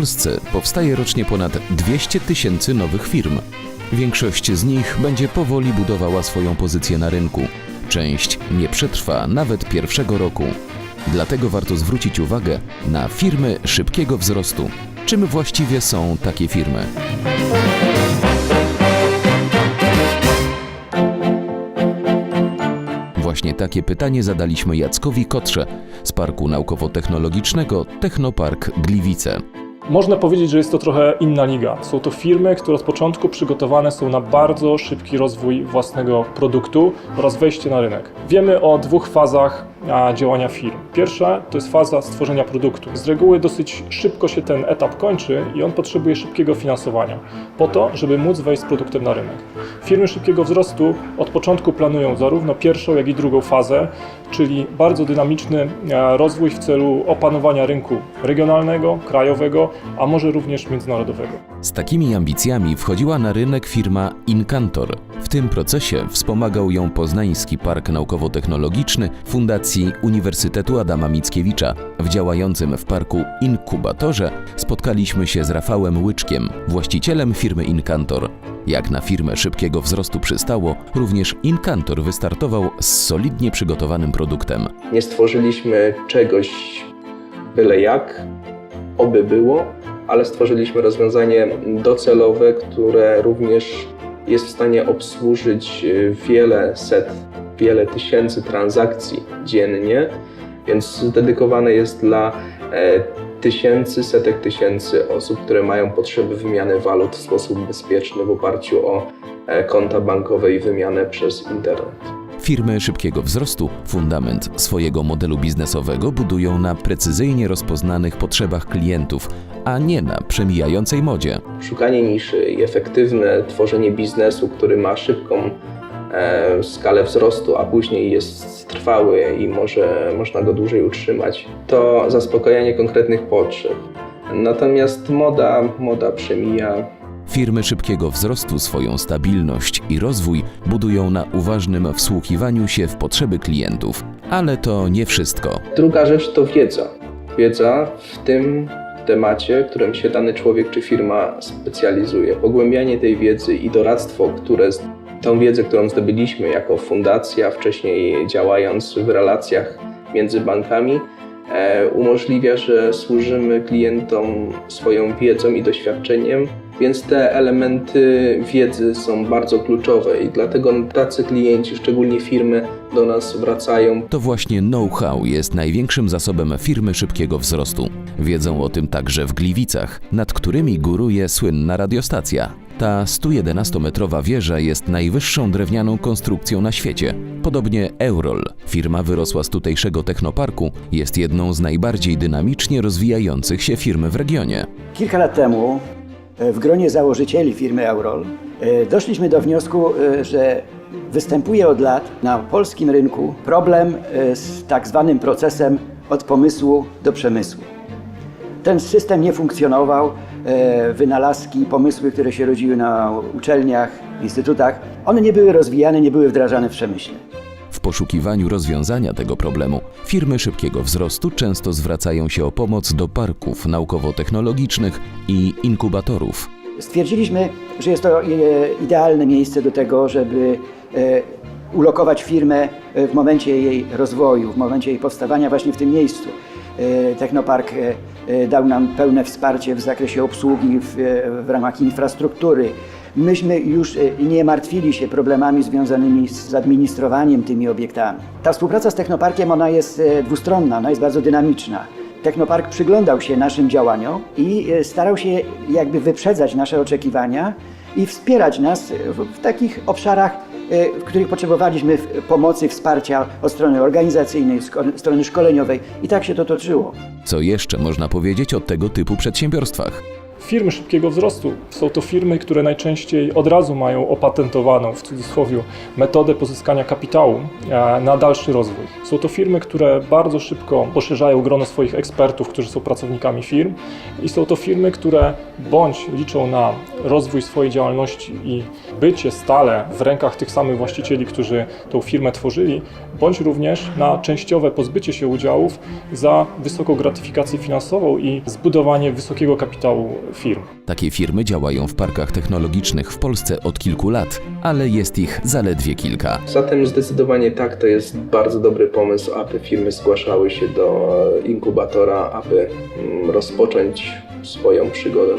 Polsce powstaje rocznie ponad 200 tysięcy nowych firm. Większość z nich będzie powoli budowała swoją pozycję na rynku. Część nie przetrwa nawet pierwszego roku. Dlatego warto zwrócić uwagę na firmy szybkiego wzrostu. Czym właściwie są takie firmy? Właśnie takie pytanie zadaliśmy Jackowi Kotrze z Parku Naukowo-Technologicznego Technopark Gliwice. Można powiedzieć, że jest to trochę inna liga. Są to firmy, które od początku przygotowane są na bardzo szybki rozwój własnego produktu oraz wejście na rynek. Wiemy o dwóch fazach działania firm. Pierwsza to jest faza stworzenia produktu. Z reguły dosyć szybko się ten etap kończy i on potrzebuje szybkiego finansowania po to, żeby móc wejść z produktem na rynek. Firmy szybkiego wzrostu od początku planują zarówno pierwszą, jak i drugą fazę, czyli bardzo dynamiczny e, rozwój w celu opanowania rynku regionalnego, krajowego, a może również międzynarodowego. Z takimi ambicjami wchodziła na rynek firma Incantor. W tym procesie wspomagał ją Poznański Park Naukowo-Technologiczny Fundacji Uniwersytetu Adama Mickiewicza. W działającym w parku inkubatorze spotkaliśmy się z Rafałem Łyczkiem, właścicielem firmy Incantor. Jak na firmę szybkiego wzrostu przystało, również Incantor wystartował z solidnie przygotowanym produktem. Nie stworzyliśmy czegoś byle jak, oby było, ale stworzyliśmy rozwiązanie docelowe, które również jest w stanie obsłużyć e, wiele set, wiele tysięcy transakcji dziennie, więc dedykowane jest dla e, tysięcy, setek tysięcy osób, które mają potrzeby wymiany walut w sposób bezpieczny w oparciu o e, konta bankowe i wymianę przez internet. Firmy szybkiego wzrostu fundament swojego modelu biznesowego budują na precyzyjnie rozpoznanych potrzebach klientów, a nie na przemijającej modzie. szukanie niszy i efektywne tworzenie biznesu, który ma szybką skalę wzrostu, a później jest trwały i może można go dłużej utrzymać, to zaspokajanie konkretnych potrzeb. Natomiast moda, moda przemija, Firmy szybkiego wzrostu swoją stabilność i rozwój budują na uważnym wsłuchiwaniu się w potrzeby klientów. Ale to nie wszystko. Druga rzecz to wiedza. Wiedza w tym temacie, którym się dany człowiek czy firma specjalizuje. Pogłębianie tej wiedzy i doradztwo, które tą wiedzę, którą zdobyliśmy jako fundacja, wcześniej działając w relacjach między bankami, e, umożliwia, że służymy klientom swoją wiedzą i doświadczeniem, więc te elementy wiedzy są bardzo kluczowe i dlatego tacy klienci, szczególnie firmy, do nas wracają To właśnie know-how jest największym zasobem firmy szybkiego wzrostu. Wiedzą o tym także w Gliwicach, nad którymi góruje słynna radiostacja. Ta 111-metrowa wieża jest najwyższą drewnianą konstrukcją na świecie. Podobnie Eurol, firma wyrosła z tutejszego technoparku, jest jedną z najbardziej dynamicznie rozwijających się firm w regionie. Kilka lat temu e, w gronie założycieli firmy Eurol e, doszliśmy do wniosku, e, że występuje od lat na polskim rynku problem z tak zwanym procesem od pomysłu do przemysłu. Ten system nie funkcjonował, wynalazki, pomysły, które się rodziły na uczelniach, instytutach, one nie były rozwijane, nie były wdrażane w przemyśle. W poszukiwaniu rozwiązania tego problemu firmy szybkiego wzrostu często zwracają się o pomoc do parków naukowo-technologicznych i inkubatorów. Stwierdziliśmy, że jest to e, idealne miejsce do tego, żeby e, ulokować firmę e, w momencie jej rozwoju, w momencie jej powstawania właśnie w tym miejscu. E, Technopark e, dał nam pełne wsparcie w zakresie obsługi w, w ramach infrastruktury. Myśmy już nie martwili się problemami związanymi z administrowaniem tymi obiektami. Ta współpraca z Technoparkiem ona jest dwustronna, ona jest bardzo dynamiczna. Technopark przyglądał się naszym działaniom i starał się jakby wyprzedzać nasze oczekiwania i wspierać nas w, w takich obszarach, w których potrzebowaliśmy pomocy, wsparcia od strony organizacyjnej, sko- strony szkoleniowej i tak się to toczyło. Co jeszcze można powiedzieć o tego typu przedsiębiorstwach? Firmy szybkiego wzrostu są to firmy, które najczęściej od razu mają opatentowaną, w cudzysłowie, metodę pozyskania kapitału e, na dalszy rozwój. Są to firmy, które bardzo szybko poszerzają grono swoich ekspertów, którzy są pracownikami firm i są to firmy, które bądź liczą na rozwój swojej działalności i bycie stale w rękach tych samych właścicieli, którzy tą firmę tworzyli, bądź również na częściowe pozbycie się udziałów za wysoką gratyfikację finansową i zbudowanie wysokiego kapitału firm. Takie firmy działają w parkach technologicznych w Polsce od kilku lat, ale jest ich zaledwie kilka. Zatem zdecydowanie tak, to jest bardzo dobry pomysł, aby firmy zgłaszały się do inkubatora, aby mm, rozpocząć swoją przygodę.